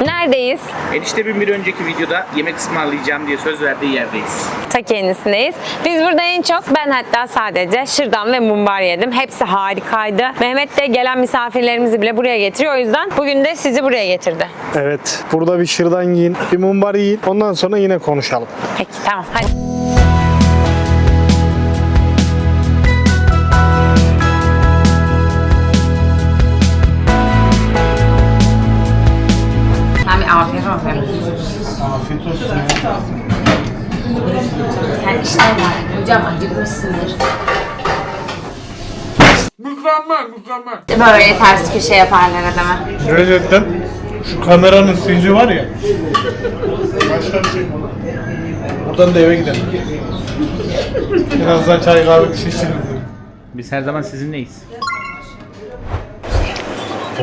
Neredeyiz? Eniştemin bir önceki videoda yemek ısmarlayacağım diye söz verdiği yerdeyiz. Ta kendisineyiz. Biz burada en çok ben hatta sadece şırdan ve mumbar yedim. Hepsi harikaydı. Mehmet de gelen misafirlerimizi bile buraya getiriyor. O yüzden bugün de sizi buraya getirdi. Evet. Burada bir şırdan yiyin, bir mumbar yiyin. Ondan sonra yine konuşalım. Peki tamam hadi. Afiyet olsun. Sen işte var. Hocam acıkmışsındır. Mükemmel, mükemmel. Böyle ters köşe yaparlar adama. Gerçekten şu kameranın sinci var ya. Başka bir şey. Buradan da eve gidelim. Birazdan çay kahve şişirelim. Biz her zaman sizinleyiz.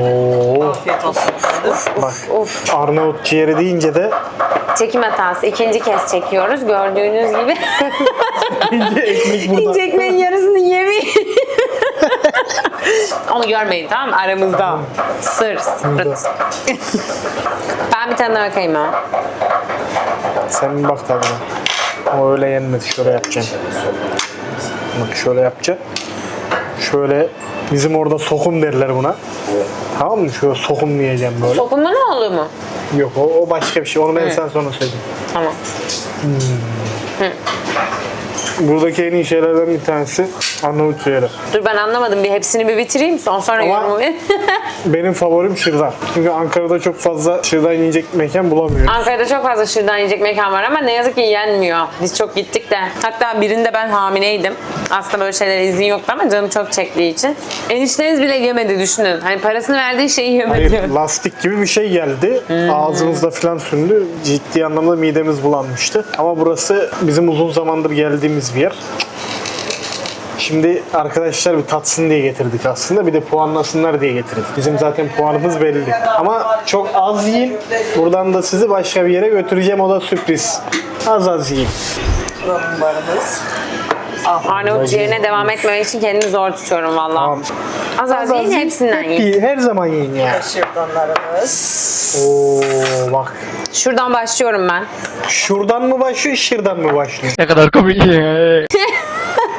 Oo. Bak Arnavut ciğeri deyince de Çekim hatası. ikinci kez çekiyoruz. Gördüğünüz gibi. ince ekmek burada. İnce ekmeğin yarısını yemeyin. Onu görmeyin tamam mı? Aramızda. Sır. Sırrıt. ben bir tane bakayım ha. Sen bir bak tadına. O öyle yenmez. Şöyle yapacaksın. Bak şöyle yapacaksın. Şöyle bizim orada sokum derler buna. Tamam mı? Şöyle sokum diyeceğim böyle. Sokunma ne olur mu? Yok o, o başka bir şey. Onu ben sana sonra söyleyeyim. Tamam. Buradaki en iyi şeylerden bir tanesi Arnavut ciğeri. Dur ben anlamadım. Bir hepsini bir bitireyim. Son sonra Ama- yorumu ver. Benim favorim şırdan. Çünkü Ankara'da çok fazla şırdan yiyecek mekan bulamıyoruz. Ankara'da çok fazla şırdan yiyecek mekan var ama ne yazık ki yenmiyor. Biz çok gittik de. Hatta birinde ben hamileydim. Aslında böyle şeylere izin yoktu ama canım çok çektiği için. Enişteniz bile yemedi düşünün. Hani parasını verdiği şeyi yemedi. Hayır, lastik gibi bir şey geldi. Ağzımızda falan sündü. Ciddi anlamda midemiz bulanmıştı. Ama burası bizim uzun zamandır geldiğimiz bir yer. Şimdi arkadaşlar bir tatsın diye getirdik aslında. Bir de puanlasınlar diye getirdik. Bizim zaten puanımız belli. Ama çok az yiyin. Buradan da sizi başka bir yere götüreceğim. O da sürpriz. Az az yiyin. Arnavut ciğerine devam etmemek için kendimi zor tutuyorum valla. Tamam. Az az yiyin hepsinden Hep yiyin. yiyin, Her zaman yiyin ya. Şırdanlarımız. Oo bak. Şuradan başlıyorum ben. Şuradan mı başlıyor, şırdan mı başlıyor?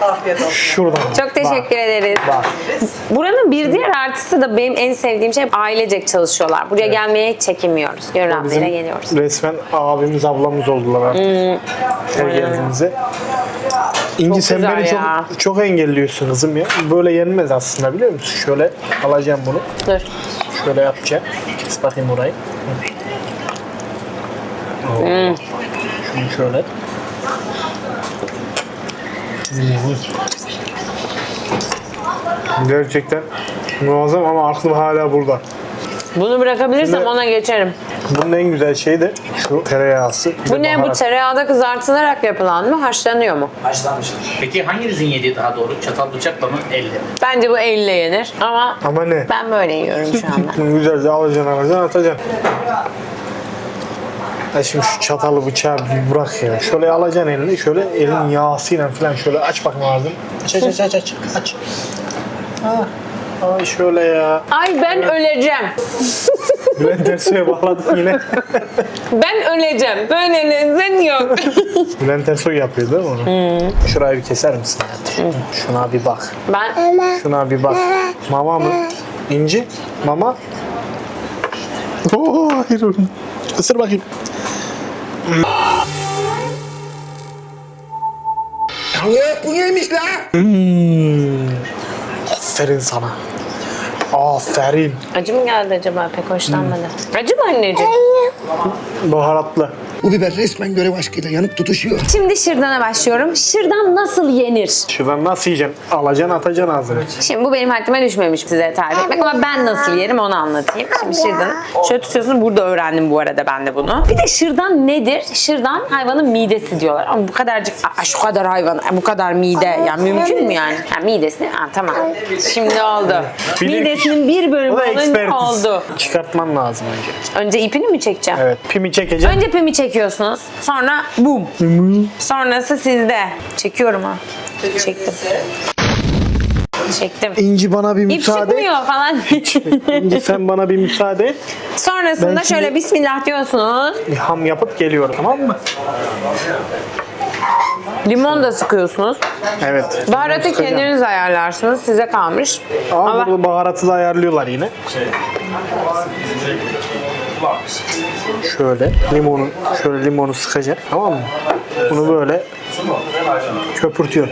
Afiyet olsun. Şuradan. Çok teşekkür ederiz. Bak. Buranın bir diğer artısı da benim en sevdiğim şey ailecek çalışıyorlar. Buraya gelmeye hiç çekinmiyoruz. Gönül Bizim geliyoruz. Hmm. resmen abimiz ablamız oldular artık. Her geldiğimizde. İnci Çok sen beni ya. çok çok engelliyorsun kızım ya. Böyle yenmez aslında biliyor musun? Şöyle alacağım bunu. Dur. Şöyle yapacağım. Kes bakayım orayı. Hmm. Şunu şöyle. Gerçekten muazzam ama aklım hala burada. Bunu bırakabilirsem Şimdi- ona geçerim. Bunun en güzel şeyi de şu tereyağısı. bir Bu de ne? Bu baharat. tereyağda kızartılarak yapılan mı? Haşlanıyor mu? Peki hanginizin yediği daha doğru? Çatal bıçakla mı elle mi? Bence bu elle yenir ama Ama ne? ben böyle yiyorum şu anda. Güzelce alacaksın alacaksın atacaksın. Ya şimdi şu çatalı bıçağı bir bırak ya. Şöyle alacaksın elini şöyle elin yağsıyla falan şöyle aç bakayım ağzını. Aç aç aç aç aç. aç. Ha. Ay şöyle ya. Ay ben öleceğim. Bülent Ersoy'a bağladın yine. Ben öleceğim. Böyle lezzet yok. Bülent Ersoy yapıyor değil mi onu? Şurayı bir keser misin? hayatım? Şuna bir bak. ben Şuna bir bak. Mama mı? İnci? Mama? Oo, hayır oğlum. Isır bakayım. Bu neymiş la? Hmm. Aferin sana. Aferin. acı mı geldi acaba? Pek hoşlanmadı. Acı mı anneciğim? Baharatlı. Bu biber resmen görev aşkıyla yanıp tutuşuyor. Şimdi şırdana başlıyorum. Şırdan nasıl yenir? Şuradan nasıl yiyeceksin? Alacaksın atacaksın ağzına. Şimdi bu benim haddime düşmemiş size tarif etmek ama ben nasıl yerim onu anlatayım. Şimdi şırdanı şöyle tutuyorsunuz. Burada öğrendim bu arada ben de bunu. Bir de şırdan nedir? Şırdan hayvanın midesi diyorlar. Ama bu kadarcık, aa, şu kadar hayvan, bu kadar mide. Yani mümkün mü yani? yani midesini, ha, tamam. Şimdi oldu. Bilir- Midesinin bir bölümü O da olunca ekspertiz. oldu. Çıkartman lazım önce. Önce ipini mi çekeceğim? Evet. Pimi çekeceksin. Önce pimi çekiyorsunuz. Sonra bum. Sonrası sizde. Çekiyorum ha. Çektim. Çektim. İnci bana bir İp müsaade et. çıkmıyor falan. İnci sen bana bir müsaade et. Sonrasında Ben şimdi- şöyle bismillah diyorsunuz. Bir ham yapıp geliyorum tamam mı? Limon da sıkıyorsunuz. Evet. Baharatı Sıkacağım. kendiniz ayarlarsınız. Size kalmış. Ama Ama burada baharatı da ayarlıyorlar yine. Şöyle limonu şöyle limonu sıkacak tamam mı? Bunu böyle köpürtüyor.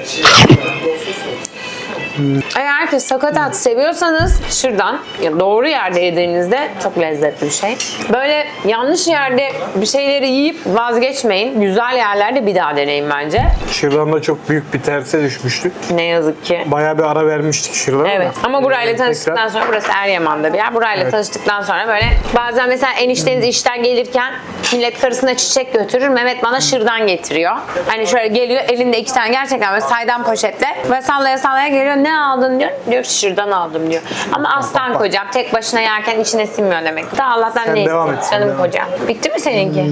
Eğer ki sakatat seviyorsanız şuradan ya doğru yerde yediğinizde çok lezzetli bir şey. Böyle yanlış yerde bir şeyleri yiyip vazgeçmeyin. Güzel yerlerde bir daha deneyin bence. Şırdan da çok büyük bir terse düşmüştük. Ne yazık ki. Bayağı bir ara vermiştik Şırdan'a. Evet da. ama burayla Tekrar- tanıştıktan sonra burası Eryaman'da bir yer. Burayla Evet. tanıştıktan sonra böyle bazen mesela enişteniz işten gelirken millet karısına çiçek götürür. Mehmet bana şırdan getiriyor. Hani şöyle geliyor elinde iki tane gerçekten böyle saydam poşetle ve sallaya sallaya geliyor. Ne aldın diyor. Diyor ki şırdan aldım diyor. Ama aslan kocam tek başına yerken içine sinmiyor demek. Da Allah'tan Sen ne devam istiyor? et, sen Canım devam et. kocam. Bitti mi seninki?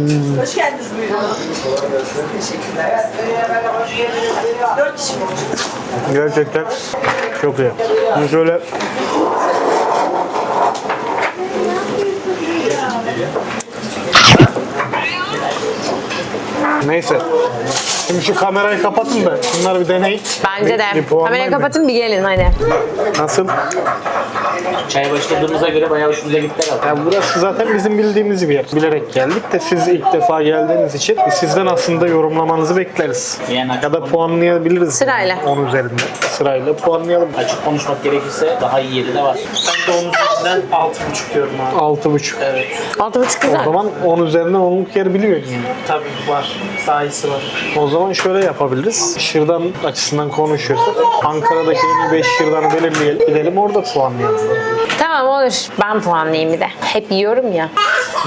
Hoş geldiniz buyurun. Teşekkürler. Dört kişi mi olacak? Gerçekten çok iyi. Bunu şöyle Neyse. Şimdi şu kamerayı kapatın da şunları bir deneyin. Bence Bir- de. bir Kamerayı mı? kapatın bir gelin hadi. Nasıl? Çay başladığımıza göre bayağı hoşunuza gitti herhalde. Ya burası zaten bizim bildiğimiz bir yer. Bilerek geldik de siz ilk defa geldiğiniz için sizden aslında yorumlamanızı bekleriz. Yani Ya da puanlayabiliriz. Sırayla. 10 üzerinden. Sırayla puanlayalım. Açık konuşmak gerekirse daha iyi yeri de var. Ben de onun üzerinden 6,5 diyorum abi. 6,5. Evet. Altı buçuk O güzel. zaman 10 üzerinden 10'luk yer biliyorsun yani. Tabii var. Daha iyisi var. O zaman şöyle yapabiliriz. Şırdan açısından konuşuyorsak Ankara'daki en iyi 5 şırdanı belirleyelim. Gidelim orada puanlayalım. Tamam olur. Ben puanlayayım bir de. Hep yiyorum ya.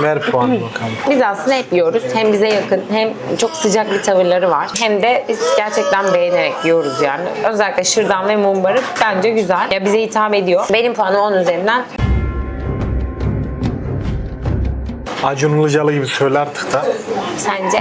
Ver puanı bakalım. Biz aslında hep yiyoruz. Hem bize yakın hem çok sıcak bir tavırları var. Hem de biz gerçekten beğenerek yiyoruz yani. Özellikle şırdan ve mumbarı bence güzel. Ya bize hitap ediyor. Benim puanım 10 üzerinden Acun Ilıcalı gibi söyle artık da. sence?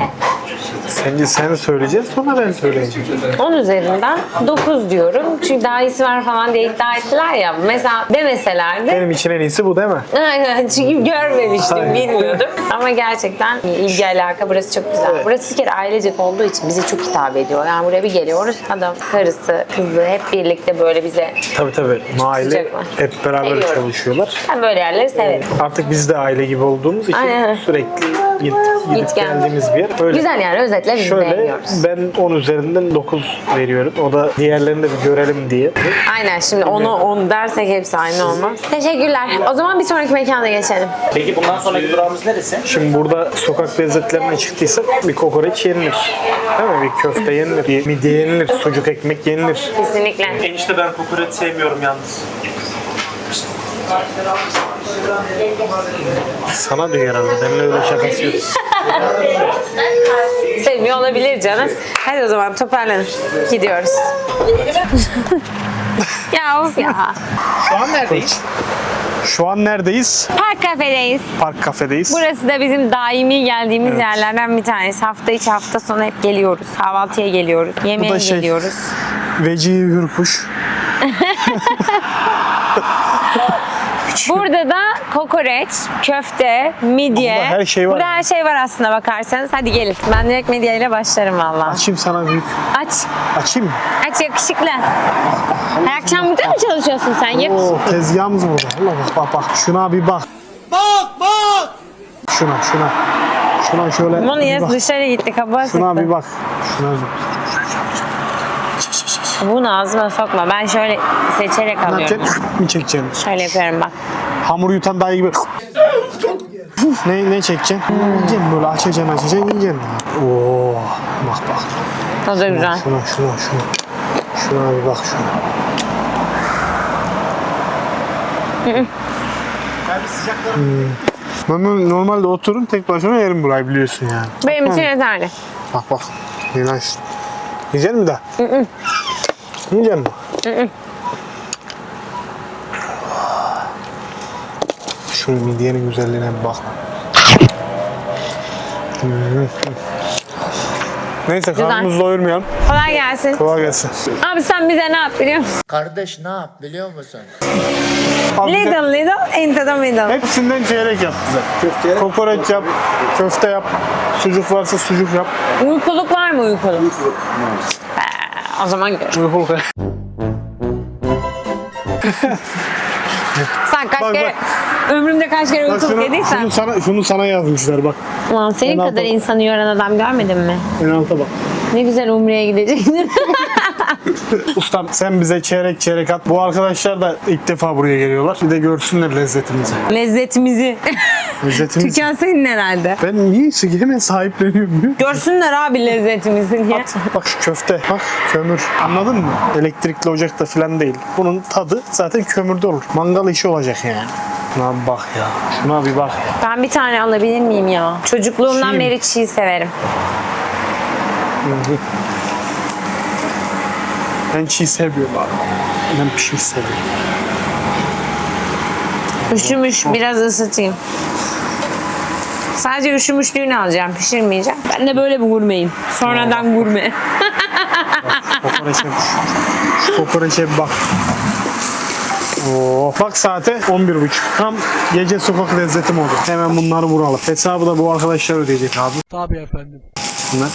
Sence sen söyleyeceksin sonra ben söyleyeceğim. 10 üzerinden 9 diyorum. Çünkü daha iyisi var falan diye iddia ettiler ya. Mesela demeselerdi Benim için en iyisi bu değil mi? Aynen çünkü görmemiştim, Aynen. bilmiyordum. Ama gerçekten ilgi alaka burası çok güzel. Burası bir kere ailecek olduğu için bize çok hitap ediyor. Yani buraya bir geliyoruz, adam, karısı, kızı hep birlikte böyle bize... Tabii tabii. Aile hep beraber Seviyorum. çalışıyorlar. Ben böyle yerleri severim. Artık biz de aile gibi olduğumuz için. Sürekli git, gidip Git gel. geldiğimiz bir yer. Öyle. Güzel yani özetle biz Şöyle beğeniyoruz. ben 10 üzerinden 9 veriyorum. O da diğerlerini de bir görelim diye. Aynen şimdi onu 10 dersek hepsi aynı olmaz. Teşekkürler. O zaman bir sonraki mekana geçelim. Peki bundan sonraki durağımız neresi? Şimdi burada sokak lezzetlerine çıktıysak bir kokoreç yenilir. Değil mi? Bir köfte yenilir, bir midye yenilir, sucuk ekmek yenilir. Kesinlikle. Enişte ben kokoreç sevmiyorum yalnız. Sana diyor herhalde. Benimle öyle şakası yok. Sevmiyor olabilir canım. Hadi o zaman toparlanın. Gidiyoruz. ya of ya. Şu an neredeyiz? Şu an neredeyiz? Park kafedeyiz. Park kafedeyiz. Burası da bizim daimi geldiğimiz yerlerden bir tanesi. Hafta içi hafta sonu hep geliyoruz. Kahvaltıya geliyoruz. Yemeğe şey- geliyoruz. Veci Hürkuş. Burada da kokoreç, köfte, midye. Burada her şey var. Burada her şey var aslında bakarsanız. Hadi gelin. Ben direkt midye ile başlarım valla. Açayım sana büyük. Aç. Açayım mı? Aç yakışıklı. Her akşam burada mı çalışıyorsun sen? Yakışıklı. Oo, tezgahımız burada. Allah bak bak bak. Şuna bir bak. Bak bak. Şuna şuna. Şuna şöyle Bunu bir yes bak. dışarı gitti. Kabuğa Şuna sıktı. bir bak. Şuna bir Bunu ağzıma sokma. Ben şöyle seçerek Ne alıyorum. yapacaksın? Mi çekeceksin? Şöyle yapıyorum bak. Hamur yutan dayı gibi. ne ne çekeceksin? Yiyeceksin böyle açacaksın açacaksın yiyeceksin. Oo bak bak. O da güzel. Şuna şuna şuna. Şuna bir bak şuna. Hmm. Ben böyle normalde oturun tek başıma yerim burayı biliyorsun yani. Benim için yeterli. Bak bak. Nice. Yiyecek mi daha? Yiyecek mi? Şunun midyenin güzelliğine bir bak. Neyse Güzel. karnımızı doyurmayalım. Kolay gelsin. Kolay gelsin. Abi sen bize ne yap biliyor musun? Kardeş ne yap biliyor musun? Abi bize Little little into the middle. Hepsinden çeyrek yap bize. Köfte. Kokoreç yap, köfte yap, sucuk varsa sucuk yap. Uykuluk var mı uykuluk? O zaman gör. Uykuluk. Sen kaç Bak, kere, ömrümde kaç kere Bak uykuluk şunu, yediysen. şunu, sana, şunu sana yazmışlar bak. Ulan senin Ben kadar aldım. insanı yoran adam görmedin mi? En alta bak. Ne güzel Umre'ye gidecektin. Ustam sen bize çeyrek çeyrek at. Bu arkadaşlar da ilk defa buraya geliyorlar. Bir de görsünler lezzetimizi. Lezzetimizi. Lezzetimizi. Tükenseydin herhalde. Ben niye hemen sahipleniyorum? Görsünler abi lezzetimizi diye. Bak şu köfte, bak kömür. Anladın mı? Elektrikli ocakta falan değil. Bunun tadı zaten kömürde olur. Mangal işi olacak yani. Şuna bir bak ya. Şuna bir bak ya. Ben bir tane alabilir miyim ya? Çocukluğumdan Çiğ mi? beri çiğ severim. Ben çiğ sevmiyorum abi. Ben pişmiş seviyorum. Üşümüş biraz ısıtayım. Sadece üşümüşlüğünü alacağım, pişirmeyeceğim. Ben de böyle bir gurmeyim. Sonradan gurme. Kokoreçe, şu kokoreçe bir bak. Oo, bak saate 11.30. Tam gece sokak lezzetim oldu. Hemen bunları vuralım. Hesabı da bu arkadaşlar ödeyecek abi. Tabii efendim. Bunlar.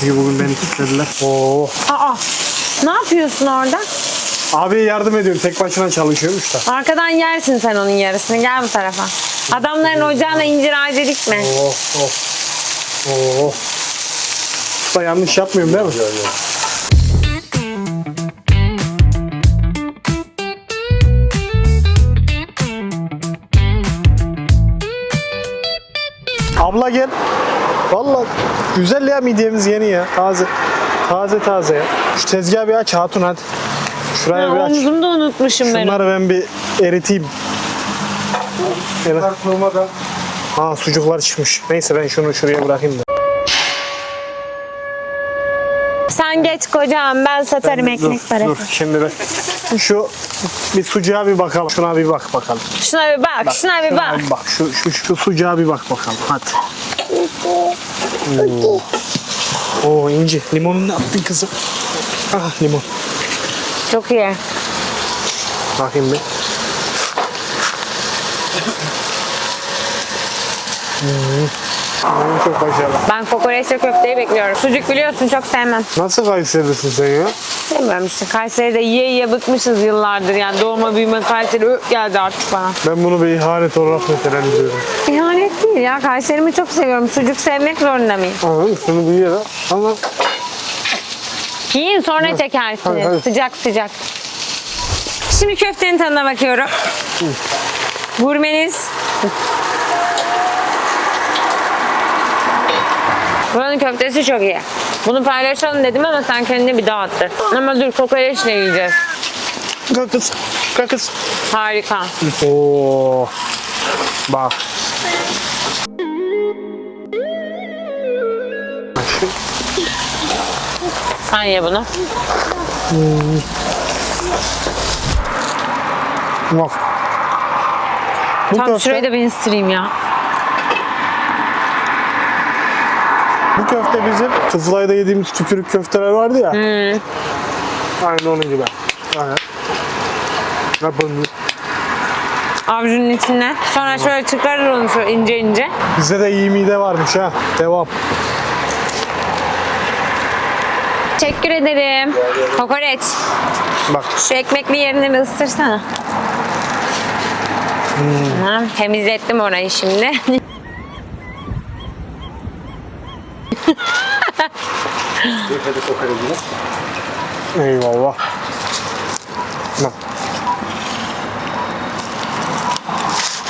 Çünkü bugün beni kilitlediler. Oo. Aa, ne yapıyorsun orada? Abiye yardım ediyorum. Tek başına çalışıyormuş da. Arkadan yersin sen onun yarısını. Gel bu tarafa. Adamların ocağına incir ağacı dikme. Oh oh. Oh. Usta yanlış yapmıyorum değil mi? Abla gel. Vallahi güzel ya midyemiz yeni ya. Taze. Taze taze ya. Şu tezgahı bir aç Hatun hadi. Şuraya Ha, bir aç. omzumda unutmuşum ben. Şunları ben bir eriteyim. Evet. Ha sucuklar çıkmış. Neyse ben şunu şuraya bırakayım da. Sen geç kocam ben satarım ekmek dur, parası. dur şimdi ben şu bir sucuğa bir bakalım. Şuna bir bak bakalım. Şuna bir bak, şuna bir Şuna bak. bir bak. Şu, şu, şu sucuğa bir bak bakalım. Hadi. Oo. Oo İnci. Limonunu ne yaptın kızım? Ah limon. Çok iyi. Bakayım bir. Hmm. Limon çok başarılı. Ben kokoreçle köfteyi bekliyorum. Sucuk biliyorsun çok sevmem. Nasıl Kayseri'lisin sen ya? Sevmiyorum işte. Kayseri'de yiye yiye bıkmışız yıllardır. Yani doğma büyüme Kayseri ö geldi artık bana. Ben bunu bir ihanet olarak nitelendiriyorum. İhanet değil ya. Kayseri'mi çok seviyorum. Sucuk sevmek zorunda mıyım? Anladın mı? Şunu bir ye lan. Ama Yiyin sonra çekersiniz. hadi, hadi. Sıcak sıcak. Şimdi köftenin tadına bakıyorum. Gurmeniz. Buranın köftesi çok iyi. Bunu paylaşalım dedim ama sen kendini bir dağıttın. Ama dur kokoreçle yiyeceğiz. kakız. Kakız. Harika. Oo. Bak. Sen ye bunu. Bak. Bu Tam köfte, şurayı da ben ısırayım ya. Bu köfte bizim Kızılay'da yediğimiz tükürük köfteler vardı ya. Aynı onun gibi. Aynen. Yapın. Avucunun içine. Sonra şöyle çıkarır onu şöyle ince ince. Bizde de iyi mide varmış ha. Devam. Teşekkür ederim. Kokoreç. Bak. Şu ekmekli yerini bir ısırsana. Tamam, temizlettim orayı şimdi. Eyvallah. Bak.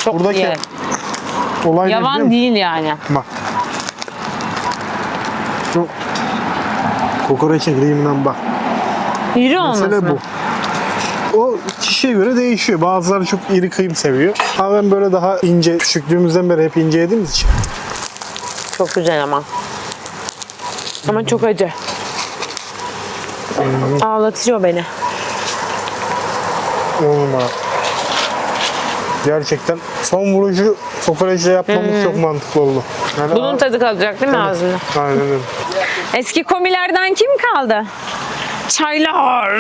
Çok Buradaki iyi. olay Yavan musun? değil yani. Bak. Şu kokoreç ekmeğinden bak. İri olması. Mesele bu. O kişiye göre değişiyor. Bazıları çok iri kıyım seviyor. Ama ben böyle daha ince, küçüklüğümüzden beri hep ince yediğimiz için. Çok güzel ama. Ama çok acı. Ağlatıyor beni. Onunla. Gerçekten son vuruşu kokoreçle yapmamız çok mantıklı oldu. Yani Bunun tadı kalacak değil mi ağzında? Aynen öyle. Eski komilerden kim kaldı? Çaylar.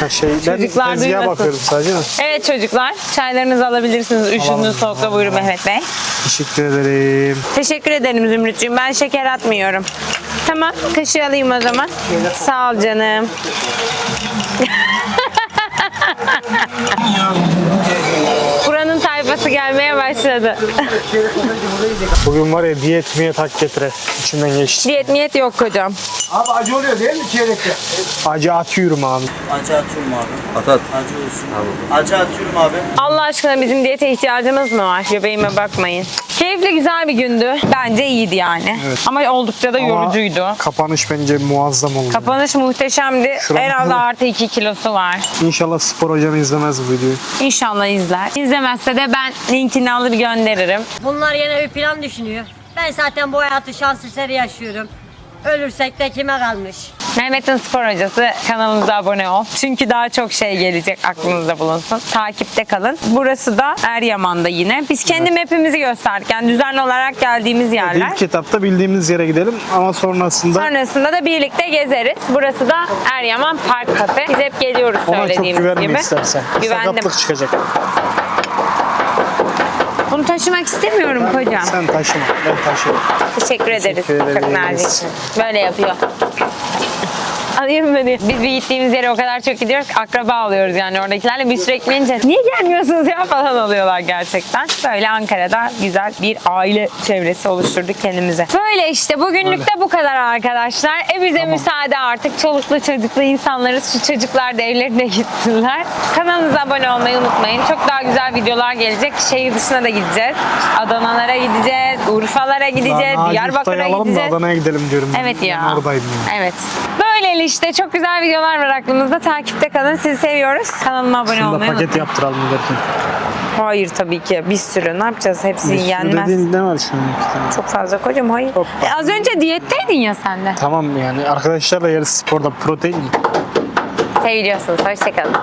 Ha şey, ben Çocuklar tezgaha duymasın. bakıyorum sadece. de. Evet çocuklar çaylarınızı alabilirsiniz. Üşüdüğünüz soğukta buyurun Mehmet Bey. Teşekkür ederim. Teşekkür ederim Zümrüt'cüğüm. Ben şeker atmıyorum. Tamam kaşığı alayım o zaman. Sağ ol canım. Tayfası gelmeye başladı. Bugün var ya diyet miyet hak getire. İçimden geçti. Diyet miyet yok kocam. Abi acı oluyor değil mi çeyrekte? Acı atıyorum abi. Acı atıyorum abi. At at. Acı olsun. Acı atıyorum abi. Allah aşkına bizim diyete ihtiyacımız mı var? Göbeğime bakmayın. Keyifli güzel bir gündü. Bence iyiydi yani. Ama oldukça da Ama yorucuydu. Kapanış bence muazzam oldu. Kapanış muhteşemdi. En az artı 2 kilosu var. İnşallah spor hocan izlemez bu videoyu. İnşallah izler. İzlemezse de ben linkini alır gönderirim. Bunlar yine bir plan düşünüyor. Ben zaten bu hayatı şans eseri yaşıyorum. Ölürsek de kime kalmış? Mehmet'in spor hocası kanalımıza abone ol. Çünkü daha çok şey gelecek aklınızda bulunsun. Takipte kalın. Burası da Eryaman'da yine. Biz kendi map'imizi gösterdik. Yani düzenli olarak geldiğimiz yerler. İlk etapta bildiğimiz yere gidelim ama sonrasında Sonrasında da birlikte gezeriz. Burası da Eryaman Park Cafe. Biz hep geliyoruz ona çok söylediğimiz güvenme gibi. istersen. Güvendim. Sakatlık çıkacak. Bunu taşımak istemiyorum kocam. Sen taşıma, ben taşırım. Teşekkür ederiz. Teşekkür Çok ederiz. naziksin. Böyle yapıyor. Alayım beni. Biz bir gittiğimiz yere o kadar çok gidiyoruz ki akraba oluyoruz yani oradakilerle. Bir sürekli ince niye gelmiyorsunuz ya falan oluyorlar gerçekten. Böyle Ankara'da güzel bir aile çevresi oluşturduk kendimize. Böyle işte bugünlük de bu kadar arkadaşlar. E bize müsaade artık. Çoluklu çocuklu insanlarız. Şu çocuklar da evlerine gitsinler. Kanalımıza abone olmayı unutmayın. Çok daha güzel videolar gelecek. Şehir dışına da gideceğiz. Adana'lara gideceğiz. Urfa'lara gideceğiz. Diyarbakır'a gideceğiz. Adana'ya gidelim diyorum. Evet Ben ya. oradaydım yani. Evet. Böyle işte çok güzel videolar var aklımızda. Takipte kalın. Sizi seviyoruz. Kanalıma abone Şunu da olmayı paket unutmayın. yaptıralım derken. Hayır tabii ki. Bir sürü. Ne yapacağız? Hepsi sürü yenmez. dediğin ne var şu an? iki tane? Çok fazla kocam. Hayır. E, az önce diyetteydin ya sen de. Tamam yani arkadaşlarla yarış sporda protein Seviyorsunuz. Hoşçakalın.